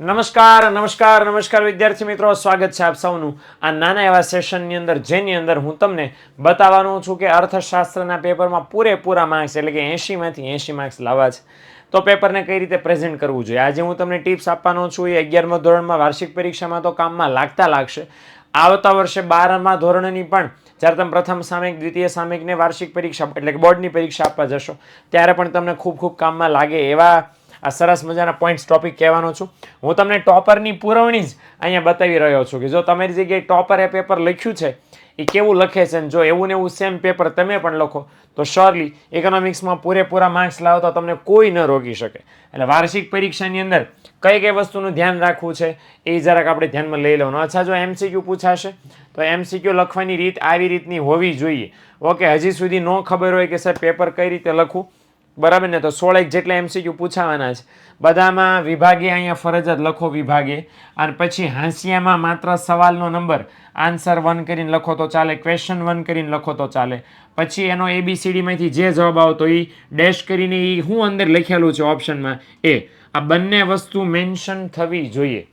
નમસ્કાર નમસ્કાર નમસ્કાર વિદ્યાર્થી મિત્રો, સ્વાગત છે આપ સૌનું આ નાના એવા સેશનની અંદર, જેની અંદર હું તમને બતાવવાનો છું કે અર્થશાસ્ત્રના પેપરમાં પૂરેપૂરા માર્ક્સ એટલે કે એંશીમાંથી એંશી માર્ક્સ લાવવા છે. તો પેપરને કઈ રીતે પ્રેઝન્ટ કરવું જોઈએ? આજે હું તમને ટિપ્સ આપવાનો છું, એ અગિયારમા ધોરણમાં વાર્ષિક પરીક્ષામાં તો કામમાં લાગતા લાગશે. આવતા વર્ષે બારમા ધોરણની પણ, જ્યારે તમે પ્રથમ સામયિક દ્વિતીય સામયિકને વાર્ષિક પરીક્ષા, એટલે કે બોર્ડની પરીક્ષા આપવા જશો, ત્યારે પણ તમને ખૂબ ખૂબ કામમાં લાગે એવા આ સરસ મજાના પોઈન્ટ્સ ટોપિક કહેવાનો છું. હું તમને ટોપરની પુરવણી જ અહીંયા બતાવી રહ્યો છું કે જો તમારી જગ્યાએ ટોપરે પેપર લખ્યું છે, એ કેવું લખે છે જો એવું ને એવું સેમ પેપર તમે પણ લખો, તો શ્યોરલી ઇકોનોમિક્સમાં પૂરેપૂરા માર્ક્સ લાવો તો તમને કોઈ ન રોકી શકે. એટલે વાર્ષિક પરીક્ષાની અંદર કઈ કઈ વસ્તુનું ધ્યાન રાખવું છે, એ જરાક આપણે ધ્યાનમાં લઈ લેવાનું. અચ્છા, જો એમસીક્યુ પૂછાશે, તો એમસીક્યુ લખવાની રીત આવી રીતની હોવી જોઈએ. ઓકે હજી સુધી ન ખબર હોય કે સાહેબ પેપર કઈ રીતે લખવું? બરાબર ને? તો સોળેક જેટલા એમસીક્યુ પૂછાવાના છે. બધામાં વિભાગે અહીંયા ફરજિયાત લખો વિભાગે. અને પછી હાંસિયામાં માત્ર સવાલનો નંબર. આન્સર વન કરીને લખો તો ચાલે. ક્વેશ્ચન વન કરીને લખો તો ચાલે. પછી એનો એબીસીડીમાંથી જે જવાબ આવતો એ ડેશ કરીને એ હું અંદર લખેલું છે ઓપ્શનમાં એ. આ બંને વસ્તુ મેન્શન થવી જોઈએ.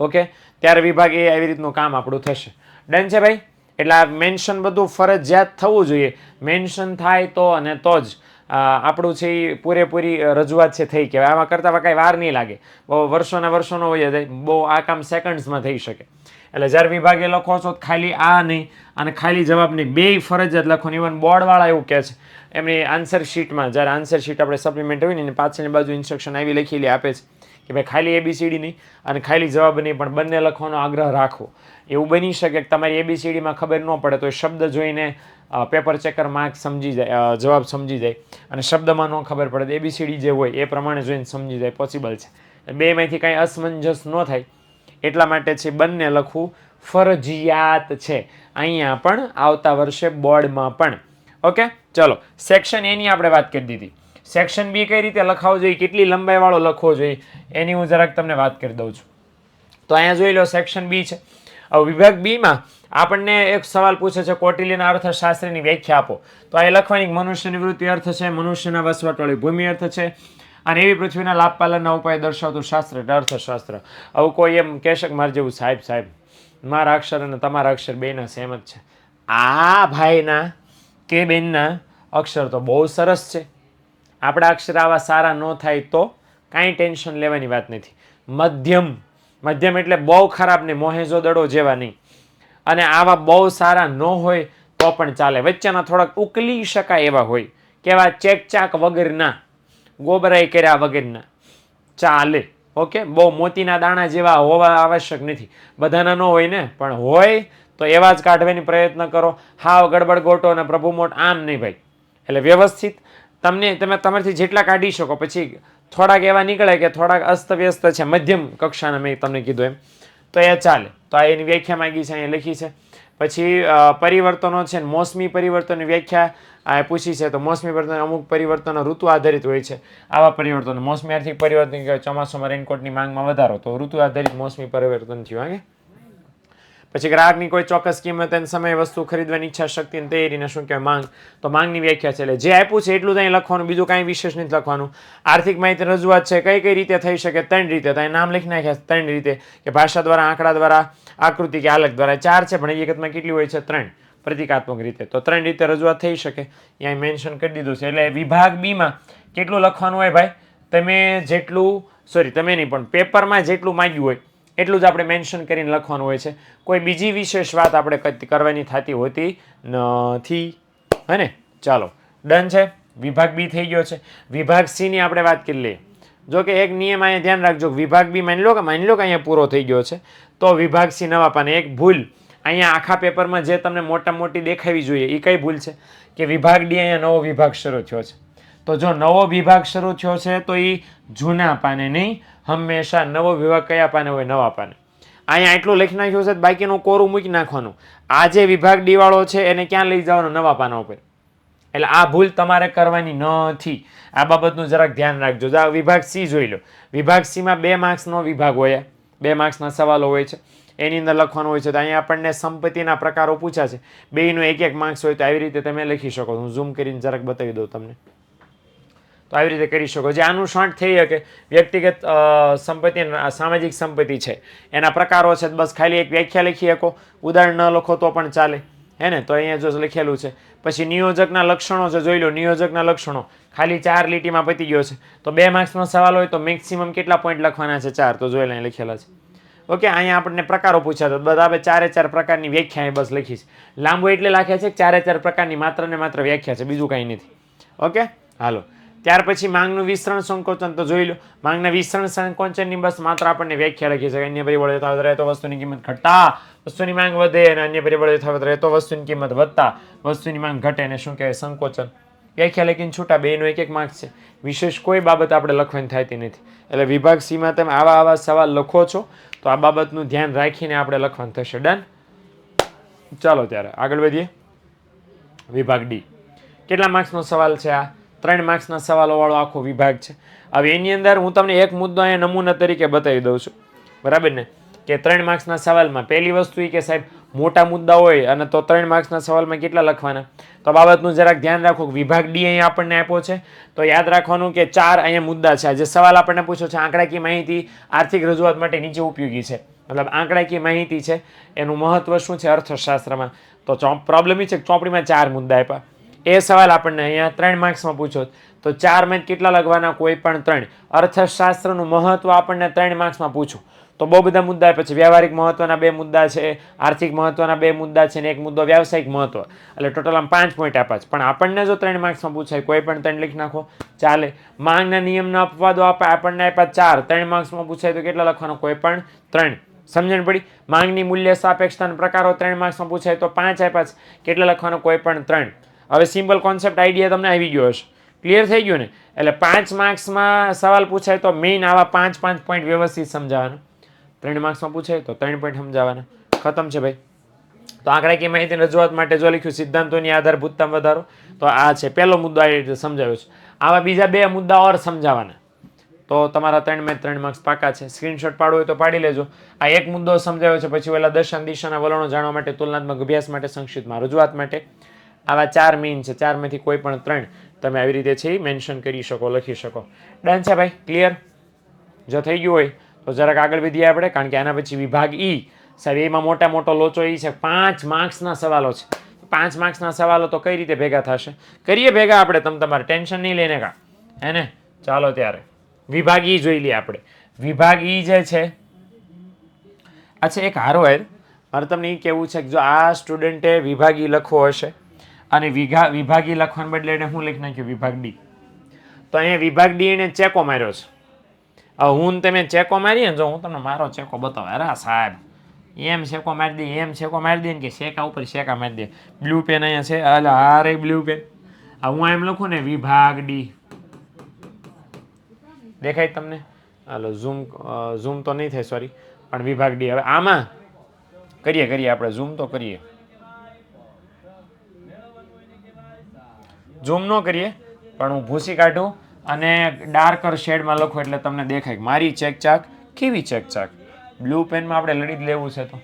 ઓકે? ત્યારે વિભાગ એ આવી રીતનું કામ આપણું થશે. ડન છે ભાઈ? એટલે આ મેન્શન બધું ફરજિયાત થવું જોઈએ. મેન્શન થાય તો અને તો જ. આપણું છે એ પૂરેપૂરી રજૂઆત છે થઈ કહેવાય. આમાં કરતાં કાંઈ વાર નહીં લાગે. બહુ વર્ષોના વર્ષોનો હોય જાય બહુ આ કામ સેકન્ડ્સમાં થઈ શકે. એટલે જ્યારે વિભાગે લખો છો ખાલી આ નહીં, અને ખાલી જવાબ નહીં. બેય ફરજિયાત લખો ઇવન બોર્ડવાળા એવું કહે છે. એમની આન્સર શીટમાં જ્યારે આન્સર શીટ આપણે સપ્લિમેન્ટ હોય ને, એની પાછળની બાજુ ઇન્સ્ટ્રક્શન આવી લખેલી આપે છે. કે ભાઈ ખાલી એબીસીડી નહીં અને ખાલી જવાબ નહીં, પણ બંને લખવાનો આગ્રહ રાખવો એવું બની શકે કે તમારી એબીસીડીમાં ખબર ન પડે તો એ શબ્દ જોઈને પેપર ચેકર માર્ક સમજી જાય જવાબ સમજી જાય. અને શબ્દમાં ન ખબર પડે, તો એબીસીડી જે હોય એ પ્રમાણે જોઈને સમજી જાય પોસિબલ છે. બેમાંથી કાંઈ અસમંજસ ન થાય. એટલા માટે છે બંને લખવું ફરજિયાત છે. અહીંયા પણ આવતા વર્ષે બોર્ડમાં પણ. ઓકે? ચલો સેક્શન એની આપણે વાત કરી દીધી. સેક્શન બી કઈ રીતે લખાવો જોઈએ? કેટલી લંબાઈવાળો લખવો જોઈએ? એની હું જરાક તમને વાત કરી દઉં છું. તો અહીંયા જોઈ લો સેક્શન બી છે. હવે વિભાગ બીમાં આપણને એક સવાલ પૂછે છે, કૌટિલ્યના અર્થશાસ્ત્રની વ્યાખ્યા આપો. તો આ લખવાની મનુષ્યની વૃત્તિ અર્થ છે, મનુષ્યના વસવાટવાળી ભૂમિ અર્થ છે, અને એવી પૃથ્વીના લાભ પાલનના ઉપાય દર્શાવતું શાસ્ત્ર એટલે અર્થશાસ્ત્ર. આવું કોઈ એમ કહેશે કે મારે જેવું સાહેબ સાહેબ, મારા અક્ષર અને તમારા અક્ષર બેના સેમ જ છે. આ ભાઈના કે બેનના અક્ષર તો બહુ સરસ છે. આપણા અક્ષર આવા સારા ન થાય તો કાંઈ ટેન્શન લેવાની વાત નથી. મધ્યમ મધ્યમ એટલે બહુ ખરાબ ને મોહેજો દડો જેવા નહીં. અને આવા બહુ સારા ન હોય તો પણ ચાલે. વચ્ચેના થોડાક ઉકલી શકાય એવા હોય. કેવા ચેકચાક વગરના, ગોબરાઈ કર્યા વગરના. ચાલે, ઓકે? બહુ મોતીના દાણા જેવા હોવા આવશ્યક નથી. બધાના ન હોય ને? પણ હોય, તો એવા જ કાઢવાની પ્રયત્ન કરો. હાવ ગડબડ ગોટો અને પ્રભુ મોટ આમ નહીં ભાઈ. એટલે વ્યવસ્થિત તમને તમે તમારથી જેટલા કાઢી શકો, પછી થોડાક એવા નીકળે કે થોડાક અસ્તવ્યસ્ત છે, મધ્યમ કક્ષાના મેં તમને કીધું એમ. તો એ ચાલે. તો આ એની વ્યાખ્યા માંગી છે, અહીંયા લખી છે. પછી પરિવર્તનો છે મોસમી પરિવર્તનની વ્યાખ્યા આ પૂછી છે, તો મોસમી પરિવર્તન અમુક પરિવર્તનો ઋતુ આધારિત હોય છે. આવા પરિવર્તનો. મોસમી આર્થિક પરિવર્તન ચોમાસામાં રેનકોટની માંગમાં વધારો. તો ઋતુ આધારિત મોસમી પરિવર્તન થયું, હા પછી ગ્રાહકની કોઈ ચોક્કસ કિંમત અને સમય વસ્તુ ખરીદવાની ઈચ્છા શક્તિ અને તૈયારીને શું કહેવાય માંગ, તો માંગની વ્યાખ્યા છે. એટલે જે આપ્યું છે એટલું ત્યાં લખવાનું, બીજું કાંઈ વિશેષ નથી લખવાનું. આર્થિક માહિતી રજૂઆત છે કઈ કઈ રીતે થઈ શકે? ત્રણ રીતે. તો નામ લખી નાખ્યા ત્રણ રીતે. કે ભાષા દ્વારા, આંકડા દ્વારા, આકૃતિ કે આલગ દ્વારા. ચાર છે, પણ હકીકતમાં કેટલી હોય છે? ત્રણ. પ્રતિકાત્મક રીતે. તો ત્રણ રીતે રજૂઆત થઈ શકે. અહીંયા મેન્શન કરી દીધું છે. એટલે વિભાગ બીમાં કેટલું લખવાનું હોય ભાઈ? તમે જેટલું, સોરી, તમે નહીં, પણ પેપરમાં જેટલું માંગ્યું હોય એટલું જ આપણે મેન્શન કરીને લખવાનું હોય છે. કોઈ બીજી વિશેષ વાત આપણે કરવાની થતી હોતી નથી. હે ચાલો. ડન છે. વિભાગ બી થઈ ગયો છે. વિભાગ સીની આપણે વાત કરી લઈએ. જો કે એક નિયમ અહીંયા ધ્યાન રાખજો. વિભાગ બી માની લો કે માની લો કે અહીંયા પૂરો થઈ ગયો છે, તો વિભાગ સી નવા પાને એક ભૂલ અહીંયા આખા પેપરમાં જે તમને મોટા મોટી દેખાવી જોઈએ એ કઈ ભૂલ છે? કે વિભાગ ડી અહીંયા નવો વિભાગ શરૂ થયો છે. તો જો નવો વિભાગ શરૂ થયો છે, તો એ જૂના પાને નહીં, હંમેશા નવો વિભાગ કયા પાને હોય? નવા પાને. અહીંયા એટલું લખી નાખ્યું છે, બાકીનું કોરું મૂકી નાખવાનું. આ જે વિભાગ દિવાળો છે, એને ક્યાં લઈ જવાનો? નવા પાના ઉપર. એટલે આ ભૂલ તમારે કરવાની નથી. આ બાબતનું જરાક ધ્યાન રાખજો. જો આ વિભાગ સી જોઈ લો. વિભાગ સીમાં બે માર્ક્સનો વિભાગ હોય. બે માર્ક્સના સવાલો હોય છે. એની અંદર લખવાનું હોય છે. તો અહીંયા આપણને સંપત્તિના પ્રકારો પૂછ્યા છે. બેયનો એક એક માર્ક્સ હોય તો આવી રીતે તમે લખી શકો. હું ઝૂમ કરીને જરાક બતાવી દઉં તમને. તો આવી રીતે કરી શકો. જે આનું શોર્ટ થઈ શકે, વ્યક્તિગત સંપત્તિ સામાજિક સંપત્તિ છે. એના પ્રકારો છે, બસ ખાલી એક વ્યાખ્યા લખી શકો. ઉદાહરણ ન લખો તો પણ ચાલે. હે ને? તો અહીંયા જો લખેલું છે. પછી નિયોજકના લક્ષણો છે જોઈ લો. નિયોજકના લક્ષણો. ખાલી ચાર લીટીમાં પતી ગયો છે. તો બે માર્ક્સનો સવાલ હોય તો મેક્સિમમ કેટલા પોઈન્ટ લખવાના છે? ચાર. તો જોઈ લે લખેલા છે. ઓકે, અહીંયા આપણને પ્રકારો પૂછ્યા હતા. બધા આપણે ચારે ચાર પ્રકારની વ્યાખ્યા બસ લખી છે. લાંબુ એટલે લખ્યા છે ચારે ચાર પ્રકારની માત્ર ને માત્ર વ્યાખ્યા છે? બીજું કાંઈ નથી. ઓકે? હાલો. ત્યાર પછી માંગનું વિસ્તરણ સંકોચન તો જોઈ લો. માંગના વિસ્તરણ સંકોચનની બસ માત્ર આપણને વ્યાખ્યા લખી શકાય. અન્ય પરિબળો યથાવત રહે તો વસ્તુની કિંમત ઘટતા વસ્તુની માંગ વધે અને અન્ય પરિબળો યથાવત રહે તો વસ્તુની કિંમત વધતા વસ્તુની માંગ ઘટે અને શું કહેવાય? સંકોચન. વ્યાખ્યા લખીને છૂટા બેનો એક એક માર્ક છે. વિશેષ કોઈ બાબત આપણે લખવાની થતી નથી. એટલે વિભાગ સીમાં તમે આવા આવા સવાલ લખો છો, તો આ બાબતનું ધ્યાન રાખીને આપણે લખવાનું થશે. ડન? ચાલો ત્યારે આગળ વધીએ. વિભાગ ડી. કેટલા માર્ક્સનો સવાલ છે આ? ત્રણ માર્ક્સના સવાલોવાળો આખો વિભાગ છે. હવે એની અંદર હું તમને એક મુદ્દો અહીંયા નમૂના તરીકે બતાવી દઉં છું. બરાબર ને? કે ત્રણ માર્ક્સના સવાલમાં પહેલી વસ્તુ એ કે સાહેબ, મોટા મુદ્દા હોય અને તો ત્રણ માર્ક્સના સવાલમાં કેટલા લખવાના? તો બાબતનું જરાક ધ્યાન રાખો વિભાગ ડી અહીંયા આપણને આપ્યો છે. તો યાદ રાખવાનું કે ચાર અહીંયા મુદ્દા છે. જે સવાલ આપણને પૂછ્યો છે, આંકડાકીય માહિતી આર્થિક રજૂઆત માટે નીચે ઉપયોગી છે. મતલબ આંકડાકીય માહિતી છે. એનું મહત્વ શું છે? અર્થશાસ્ત્રમાં. તો ચોપ પ્રોબ્લેમ એ છે કે ચોપડીમાં ચાર મુદ્દા આપ્યા. એ સવાલ આપણને અહીંયા ત્રણ માર્ક્સમાં પૂછો. તો ચાર મેં કેટલા લખવાના? કોઈ પણ ત્રણ. અર્થશાસ્ત્રનું મહત્વ આપણને ત્રણ માર્ક્સમાં પૂછું. તો બહુ બધા મુદ્દા પછી વ્યવહારિક મહત્વના બે મુદ્દા છે, આર્થિક મહત્વના બે મુદ્દા છે ને એક મુદ્દો વ્યાવસાયિક મહત્વ. એટલે ટોટલ આમ પાંચ પોઈન્ટ આપ્યા છે. પણ આપણને જો ત્રણ માર્ક્સમાં પૂછાય, કોઈ પણ ત્રણ લખી નાખો, ચાલે. માંગના નિયમના અપવાદો આપે, આપણને આપ્યા ચાર. ત્રણ માર્ક્સમાં પૂછાય તો કેટલા લખવાનો? કોઈ પણ ત્રણ. સમજણ પડી? માંગની મૂલ્ય સાપેક્ષતાના પ્રકારો ત્રણ માર્ક્સમાં પૂછાય તો પાંચ આપ્યા છે. કેટલા લખવાનો? કોઈ પણ ત્રણ. હવે સિમ્પલ કોન્સેપ્ટ આઈડિયા તમને આવી ગયો હશે. ક્લિયર થઈ ગયું ને? એટલે પાંચ માર્ક્સમાં સવાલ પૂછાય તો મેઇન આવા પાંચ પાંચ પોઈન્ટ વ્યવસ્થિત સમજાવવાના ત્રણ માર્ક્સમાં પૂછાય તો ત્રણ પોઈન્ટ સમજાવવાના ખતમ છે ભાઈ. તો આંકડાકીય માહિતી રજૂઆત માટે જો લખ્યું સિદ્ધાંતોની આધારભૂતતા વધારો, તો આ છે પહેલો મુદ્દો આ રીતે સમજાવ્યો છે. આવા બીજા બે મુદ્દા ઓર સમજાવવાના તો તમારા ત્રણ મેં ત્રણ માર્ક્સ પાકા છે. સ્ક્રીનશોટ પાડવો હોય તો પાડી લેજો. આ એક મુદ્દો સમજાવ્યો છે, પછી ઓલા દર્શન દિશાના વલણો જાણવા માટે, તુલનાત્મક અભ્યાસ માટે, સંક્ષિપ્તમાં રજૂઆત માટે. આવા ચાર મેઇન છે ચારમાંથી કોઈ પણ ત્રણ તમે આવી રીતે છે મેન્શન કરી શકો, લખી શકો. ડન છે ભાઈ? ક્લિયર જો થઈ ગયું હોય, તો જરાક આગળ વધીએ આપણે, કારણ કે આના પછી વિભાગ ઈ સાહેબ, એમાં મોટા મોટો લોચો એ છે, પાંચ માર્ક્સના સવાલો છે. પાંચ માર્ક્સના સવાલો તો કઈ રીતે ભેગા થશે? કરીએ ભેગા આપણે, તમે તમારે ટેન્શન નહીં લઈને કા. હે ને? ચાલો ત્યારે. વિભાગ ઈ જોઈ લઈએ આપણે. વિભાગ ઈ જે છે અચ્છા એક હારો હેર મારે તમને એ કહેવું છે કે જો આ સ્ટુડન્ટે વિભાગી લખવો હશે અને વિઘા, વિભાગી લખવાને બદલે એને હું લખી નાખ્યું? વિભાગ ડી. તો અહીંયા વિભાગ ડી એને ચેકો માર્યો છે. હવે હું તમે ચેકો મારીએ ને જો હું તમને મારો ચેકો બતાવે. અરે સાહેબ, એમ શેકો મારી દે, એમ શેકો મારી દે ને કે શેકા ઉપર શેકા મારી દે. બ્લુ પેન અહીંયા છે. અલ, આ રે બ્લુ પેન. આ હું એમ લખું ને, વિભાગ ડી. દેખાય તમને? હાલો ઝૂમ ઝૂમ તો નહીં થાય સોરી પણ વિભાગ ડી. હવે આમાં કરીએ કરીએ આપણે. ઝૂમ તો કરીએ. ઝૂમ ન કરીએ પણ હું ભૂસી કાઢું અને ડાર્કર શેડમાં લખું એટલે તમને દેખાય મારી ચેક ચાક કેવી ચેક ચાક બ્લુ પેનમાં આપણે લડી જ લેવું છે તો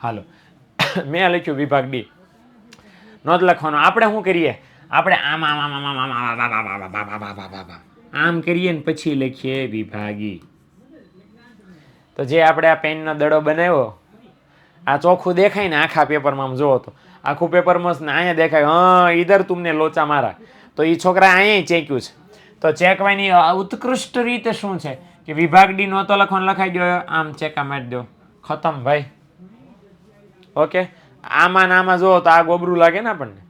હાલો મેં લખ્યું વિભાગ ડી નોંધ લખવાનો આપણે શું કરીએ આપણે આમ આમ આમ આમ આમ આમ આમ કરીએ ને પછી લખીએ વિભાગી તો જે આપણે આ પેનનો દડો બનાવ્યો આ ચોખ્ખું દેખાય ને આખા પેપરમાં આમ જોવો તો. આખું પેપરમાં ને અહીંયા દેખાય, હા, ઈધર તુમને લોચા મારા. તો એ છોકરા અહીંયા ચેક્યું છે. તો ચેકવાની ઉત્કૃષ્ટ રીતે શું છે? કે વિભાગ ડી નહોતો લખવાનું લખાઈ દો આમ ચેકા મારી દો ખતમ, ભાઈ. ઓકે? આમાં ને આમાં જુઓ તો આ ગોબરું લાગે ને આપણને.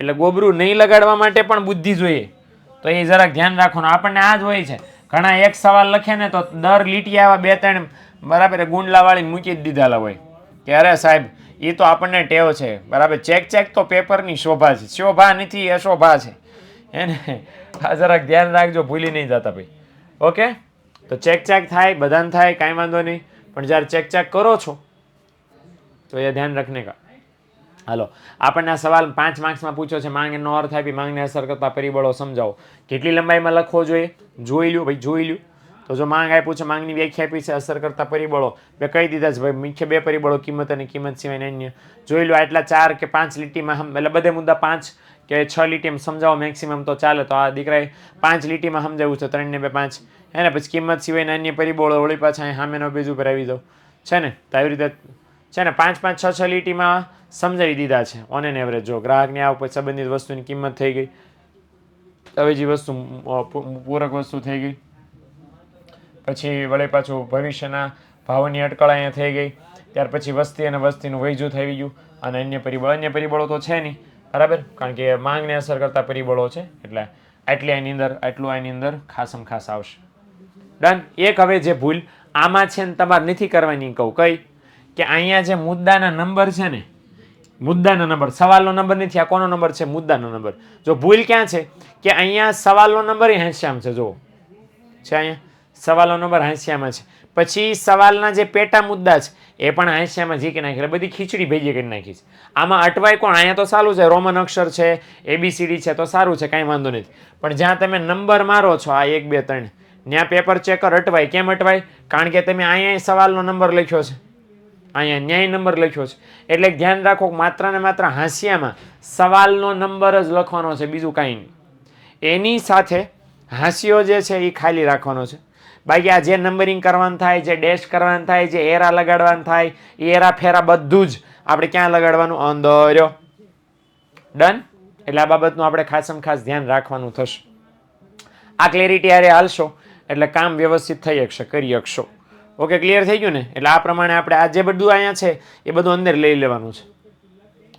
એટલે ગોબરું નહીં લગાડવા માટે પણ બુદ્ધિ જોઈએ. તો એ જરાક ધ્યાન રાખવાનું આપણને આ જ હોય છે. ઘણા એક સવાલ લખે ને તો દર લીટી આવા બે ત્રણ બરાબર ગુંડલાવાળી મૂકી જ દીધેલા હોય. કે અરે સાહેબ એ તો આપણને ટેવ છે. બરાબર? ચેક ચેક તો પેપરની શોભા છે. શોભા નથી અશોભા છે. એને આ જરાક ધ્યાન રાખજો, ભૂલી નહીં જતા ભાઈ. ઓકે? તો ચેક ચેક થાય, બધાને થાય, કાંઈ વાંધો નહીં. પણ જ્યારે ચેક ચેક કરો છો, તો એ ધ્યાન રાખને કા. હાલો. આપણને આ સવાલ પાંચ માર્ક્સમાં પૂછ્યો છે. માંગ એનો અર્થ આપી માંગને અસર કરતા પરિબળો સમજાવો. કેટલી લંબાઈમાં લખવો જોઈએ? જોઈ લ્યો ભાઈ, જોઈ લ્યો. તો જો માંગ આપ્યું છે માંગની વ્યાખ્યા આપી છે અસર કરતા પરિબળો. બે કહી દીધા છે, ભાઈ, મુખ્ય બે પરિબળો, કિંમત અને કિંમત સિવાય અન્ય. જોઈ લો, આટલા ચાર કે પાંચ લીટીમાં એટલે બધે મુદ્દા પાંચ કે છ લીટીમાં સમજાવો મેક્સિમમ તો ચાલે. તો આ દીકરાએ પાંચ લીટીમાં સમજાવ્યું છે, ત્રણ ને બે, પાંચ. હે ને, પછી કિંમત સિવાયના અન્ય પરિબળો, વળી પાછા હામેનો પેજ ઉપર આવી દો છે ને? તો આવી રીતે છે ને, પાંચ પાંચ, છ છ લીટીમાં સમજાવી દીધા છે ઓન એન એવરેજ જો ગ્રાહકને આ ઉપર સંબંધિત વસ્તુની કિંમત થઈ ગઈ અવેજી વસ્તુ પૂરક વસ્તુ થઈ ગઈ પછી વળી પાછું ભવિષ્યના ભાવની અટકળ અહીંયા થઈ ગઈ. ત્યાર પછી વસ્તી અને વસ્તીનું વહીજૂથ થઈ ગયું અને અન્ય પરિબળ, અન્ય પરિબળો તો છે નહીં. બરાબર? કારણ કે માંગને અસર કરતા પરિબળો છે, એટલે આટલી એની અંદર, આટલું એની અંદર ખાસમ ખાસ આવશે. ડન એક હવે જે ભૂલ, આમાં છે ને તમારે નથી કરવાની કહું. કઈ? કે અહીંયા જે મુદ્દાના નંબર છે ને, મુદ્દાનો નંબર, સવાલનો નંબર નથી, આ કોનો નંબર છે? મુદ્દાનો નંબર. જો ભૂલ ક્યાં છે? કે અહીંયા સવાલનો નંબર હેસ્યામ છે, જુઓ. છે અહીંયા? સવાલનો નંબર હાંસિયામાં છે. પછી સવાલના જે પેટા મુદ્દા છે, એ પણ હાંસિયામાં ઝીકી નાખી બધી ખીચડી ભેજી કરી નાખી છે. આમાં અટવાય કોણ? અહીંયા તો સારું છે, રોમન અક્ષર છે એબીસીડી છે, તો સારું છે, કાંઈ વાંધો નથી. પણ જ્યાં તમે નંબર મારો છો, આ એક, બે, ત્રણ, ત્યાં પેપર ચેકર અટવાય, કેમ અટવાય? કારણ કે તમે અહીંયા સવાલનો નંબર લખ્યો છે. અહીંયા ન્યાય નંબર લખ્યો છે. એટલે ધ્યાન રાખો માત્ર ને માત્ર હાંસિયામાં સવાલનો નંબર જ લખવાનો છે, બીજું કાંઈ નહીં. એની સાથે હાંસિયો જે છે, એ ખાલી રાખવાનો છે. બાકી આ જે નંબરિંગ કરવાનું થાય, જે ડેશ કરવાનું થાય, જે એરા લગાડવાનું થાય, એ એરા ફેરા બધું જ આપણે ક્યાં લગાડવાનું? અંદર ડન એટલે આ બાબતનું આપણે ખાસમ ખાસ ધ્યાન રાખવાનું થશે. આ ક્લેરિટી આરે હાલશો, એટલે કામ વ્યવસ્થિત થઈ શકશે, કરી શકશો. ઓકે ક્લિયર થઈ ગયું ને? એટલે આ પ્રમાણે આપણે આ જે બધું અહીંયા છે, એ બધું અંદર લઈ લેવાનું છે.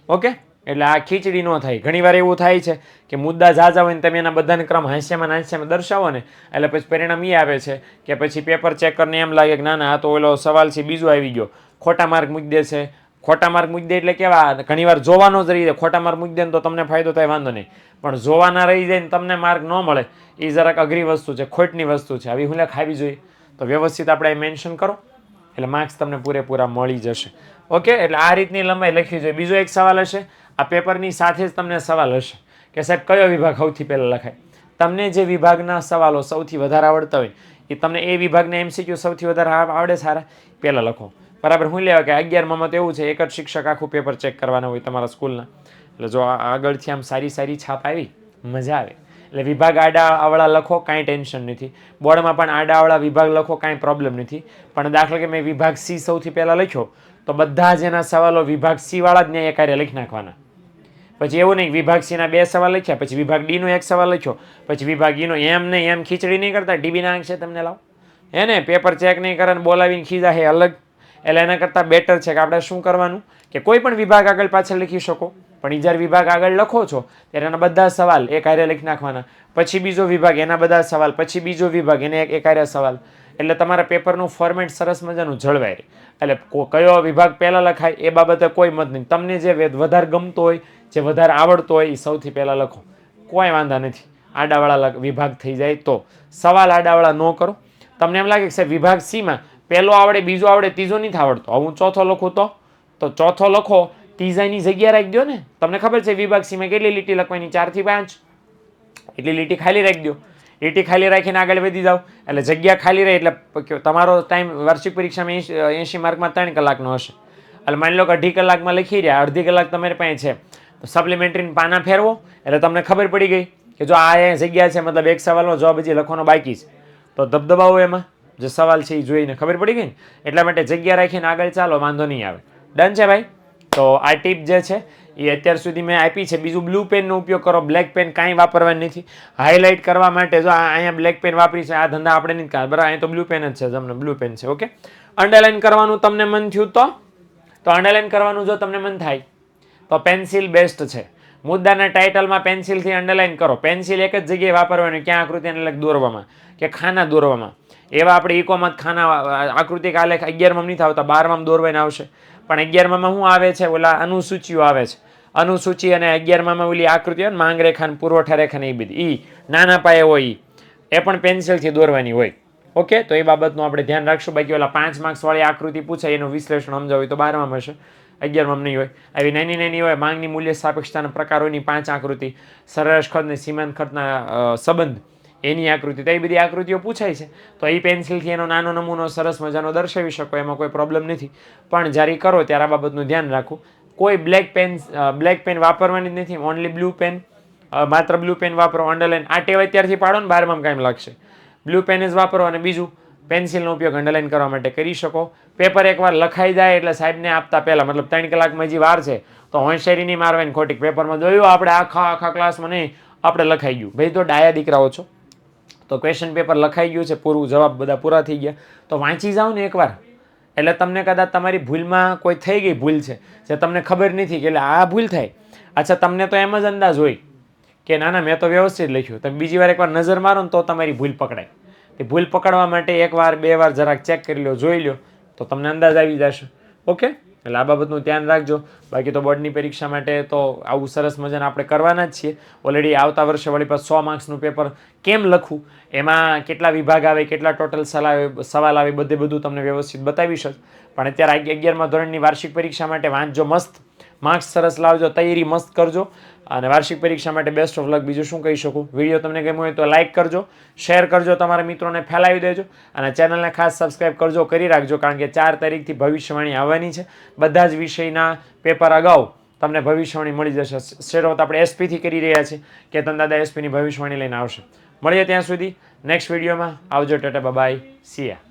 ઓકે એટલે આ ખીચડી ન થાય. ઘણીવાર એવું થાય છે કે મુદ્દા ઝાઝા હોય ને તમે એના બધાને ક્રમ હાંસ્યામાં હાંસ્યામાં દર્શાવો ને, એટલે પછી પરિણામ એ આવે છે કે પછી પેપર ચેક કરીને એમ લાગે કે ના ના, આ તો ઓલો સવાલ છે, બીજો આવી ગયો. ખોટા માર્ક મૂકી દે છે. ખોટા માર્ક મૂકી દે એટલે કેવા, ઘણીવાર જોવાનો જ રહી જાય. ખોટા માર્ક મૂકી દે ને તો તમને ફાયદો થાય, વાંધો નહીં. પણ જોવાના રહી જાય ને તમને માર્ક ન મળે એ જરાક અઘરી વસ્તુ છે, ખોટની વસ્તુ છે. આવી હું ખાવી જોઈએ. તો વ્યવસ્થિત આપણે મેન્શન કરો. એટલે માર્ક્સ તમને પૂરેપૂરા મળી જશે. ઓકે? એટલે આ રીતની લંબાઈ લખવી જોઈએ. બીજો એક સવાલ હશે. આ પેપરની સાથે જ તમને સવાલ હશે કે સાહેબ, કયો વિભાગ સૌથી પહેલાં લખાય? તમને જે વિભાગના સવાલો સૌથી વધારે આવડતા હોય, એ તમને એ વિભાગના એમસીક્યુ સૌથી વધારે આવ- આવડે સારા? પહેલાં લખો. બરાબર, હું લેવા કે અગિયારમાં તો એવું છે, એક જ શિક્ષક આખું પેપર ચેક કરવાના હોય તમારા સ્કૂલના. એટલે જો આગળથી આમ સારી સારી છાપ આવી, મજા આવે. એટલે વિભાગ આડા આવડા લખો, કાંઈ ટેન્શન નથી. બોર્ડમાં પણ આડા આવડા વિભાગ લખો, કાંઈ પ્રોબ્લેમ નથી. પણ દાખલા કે મેં વિભાગ સી સૌથી પહેલાં લખ્યો, તો બધા જ એના સવાલો વિભાગ સીવાળા જ ન્યાય કાર્ય લખી નાખવાના. પછી એવું નહીં, વિભાગ સીના બે સવાલ લખ્યા, પછી વિભાગ ડીનો એક સવાલ લખ્યો, પછી વિભાગ ઈનો એમ નહીં, એમ ખીચડી નહીં કરતા ડીબીના આંક છે તમને લાવો. હે પેપર ચેક નહીં કરે બોલાવીને ખીજા હે અલગ. એટલે એના કરતાં બેટર છે કે આપણે શું કરવાનું? કે કોઈ પણ વિભાગ આગળ પાછળ લખી શકો, પણ ઈ જ્યારે વિભાગ આગળ લખો છો, ત્યારે એના બધા સવાલ એક કાર્ય લખી નાખવાના. પછી બીજો વિભાગ, એના બધા સવાલ. પછી બીજો વિભાગ, એને એક હારે સવાલ. એટલે તમારા પેપરનું ફોર્મેટ સરસ મજાનું જળવાય રહે. એટલે કયો વિભાગ પહેલાં લખાય, એ બાબતે કોઈ મત નહીં. તમને જે વધારે ગમતો હોય જે વધારે આવડતો હોય એ સૌથી પહેલાં લખો. કોઈ વાંધા નથી. આડાવાળા વિભાગ થઈ જાય તો. સવાલ આડાવાળા ન કરો. તમને એમ લાગે કે સાહેબ વિભાગ સીમાં પહેલો આવડે, બીજો આવડે, ત્રીજો નથી આવડતો. હું ચોથો લખું તો? તો ચોથો લખો. ત્રીજાની જગ્યા રાખી દો ને. તમને ખબર છે વિભાગ સીમાં કેટલી લીટી લખવાની? ચારથી પાંચ. એટલી લીટી ખાલી રાખી દો લીટી ખાલી રાખીને આગળ વધી જાઓ. એટલે જગ્યા ખાલી રહે એટલે તમારો ટાઈમ વાર્ષિક પરીક્ષામાં એંશી માર્કમાં ત્રણ કલાકનો હશે. એટલે માની લો કે અઢી કલાકમાં લખી રહ્યા. અડધી કલાક તમારી પાસે છે. તો સપ્લિમેન્ટરીને પાના ફેરવો. એટલે તમને ખબર પડી ગઈ કે જો આ અહીંયા જગ્યા છે, મતલબ એક સવાલનો જવાબ હજી લખવાનો બાકી છે. તો દબદબાવો એમાં. જે સવાલ છે એ જોઈને ખબર પડી ગઈ ને? એટલા માટે જગ્યા રાખીને આગળ ચાલો, વાંધો નહીં આવે. ડન છે ભાઈ? તો આ ટીપ જે છે, એ અત્યાર સુધી મેં આપી છે. બીજું બ્લુ પેનનો ઉપયોગ કરો. બ્લેક પેન કાંઈ વાપરવાની નથી. હાઇલાઇટ કરવા માટે જો અહીંયા બ્લેક પેન વાપરી છે, આ ધંધા આપણે નથી કાઢ બરાબર અહીં તો બ્લુ પેન જ છે, તમને બ્લુ પેન છે ઓકે અંડરલાઇન કરવાનું તમને મન થયું તો? અંડરલાઇન કરવાનું જો તમને મન થાય તો પેન્સિલ બેસ્ટ છે. મુદ્દાના ટાઇટલમાં પેન્સિલથી અંડરલાઇન કરો. પેન્સિલ એક જ જગ્યાએ વાપરવાની ક્યાં આકૃતિને લગ દોરવામાં કે ખાના દોરવામાં. એવા આપણે ઇકોમાં ખાના, આકૃતિ કાલે અગિયારમાં નહીં થતા બારમાં દોરવાઈને આવશે. પણ અગિયારમાં શું આવે છે? ઓલા અનુસૂચિઓ આવે છે. અનુસૂચિ અને અગિયારમાં ઓલી આકૃતિ હોય ને માંગ પુરવઠા રેખા એ બધી. ઈ નાના પાયે હોય એ પણ પેન્સિલથી દોરવાની હોય. ઓકે? તો એ બાબતનું આપણે ધ્યાન રાખશું. બાકી ઓલા પાંચ માર્ક્સવાળી આકૃતિ પૂછાય, એનું વિશ્લેષણ સમજાવ્યું તો બારમાં હશે. અગિયારમાં નહીં હોય. આવી નાની નાની હોય, માંગની મૂલ્ય સાપેક્ષતાના પ્રકારોની પાંચ આકૃતિ, સરેરાશ ખર્ચ અને સીમાંત ખર્ચના સંબંધ, એની આકૃતિ. તો એ બધી આકૃતિઓ પૂછાય છે. તો એ પેન્સિલથી એનો નાનો નમૂનો સરસ મજાનો દર્શાવી શકો, એમાં કોઈ પ્રોબ્લેમ નથી. પણ જ્યારે કરો ત્યારે આ બાબતનું ધ્યાન રાખવું કોઈ બ્લેક પેન બ્લેક પેન વાપરવાની જ નથી. ઓનલી બ્લુ પેન માત્ર બ્લુ પેન વાપરો અંડરલાઇન આ ટેવ અત્યારથી પાડો ને બારમાં કાંઈ લાગશે. બ્લુ પેન જ વાપરો અને બીજું પેન્સિલનો ઉપયોગ અંડરલાઈન કરવા માટે કરી શકો. પેપર એકવાર લખાઈ જાય એટલે સાહેબને આપતા પહેલાં, મતલબ ત્રણ કલાકમાં હજી વાર છે, તો હોંશેરી નહીં મારવાની ખોટી પેપરમાં જોયું આપણે આખા આખા ક્લાસમાં નહીં, આપણે લખાઈ ગયું. ભાઈ તો ડાયા દીકરાઓ છો. તો ક્વેશ્ચન પેપર લખાઈ ગયું છે, પૂરું જવાબ બધા પૂરા થઈ ગયા. તો વાંચી જાઓ ને એકવાર. એટલે તમને કદાચ તમારી ભૂલમાં કોઈ થઈ ગઈ ભૂલ છે, જે તમને ખબર નથી કે એટલે આ ભૂલ થાય. અચ્છા, તમને તો એમ જ અંદાજ હોય કે, ના ના, મેં તો વ્યવસ્થિત લખ્યું. તમે બીજી વાર એકવાર નજર મારો ને તો તમારી ભૂલ પકડાય. તે ભૂલ પકડવા માટે એકવાર, બે વાર જરાક ચેક કરી લો જોઈ લો તો તમને અંદાજ આવી જશે. ઓકે એટલે આ બાબતનું ધ્યાન રાખજો. બાકી તો બોર્ડની પરીક્ષા માટે તો આવું સરસ મજાને આપણે કરવાના જ છીએ. ઓલરેડી આવતા વર્ષે વળી પાસ સો માર્ક્સનું પેપર કેમ લખવું? એમાં કેટલા વિભાગ આવે, કેટલા ટોટલ સવાલ આવે, બધે બધું તમને વ્યવસ્થિત બતાવીશ જ પણ અત્યારે અગિયારમાં ધોરણની વાર્ષિક પરીક્ષા માટે વાંચજો મસ્ત. માર્ક્સ સરસ લાવજો, તૈયારી મસ્ત કરજો અને વાર્ષિક પરીક્ષા માટે બેસ્ટ ઓફ લક બીજું શું કહી શકું? વીડિયો તમને ગમ્યો હોય તો લાઇક કરજો શેર કરજો, તમારા મિત્રોને ફેલાવી દેજો અને ચેનલને ખાસ સબસ્ક્રાઇબ કરજો, કરી રાખજો, કારણ કે ચાર તારીખથી ભવિષ્યવાણી આવવાની છે. બધા જ વિષયના પેપર અગાઉ તમને ભવિષ્યવાણી મળી જશે. શરૂઆત આપણે એસપીથી કરી રહ્યા છીએ. કે તન દાદા એસપીની ભવિષ્યવાણી લઈને આવશે. મળીએ ત્યાં સુધી. નેક્સ્ટ વિડીયોમાં આવજો, ટાટા બાય સિયા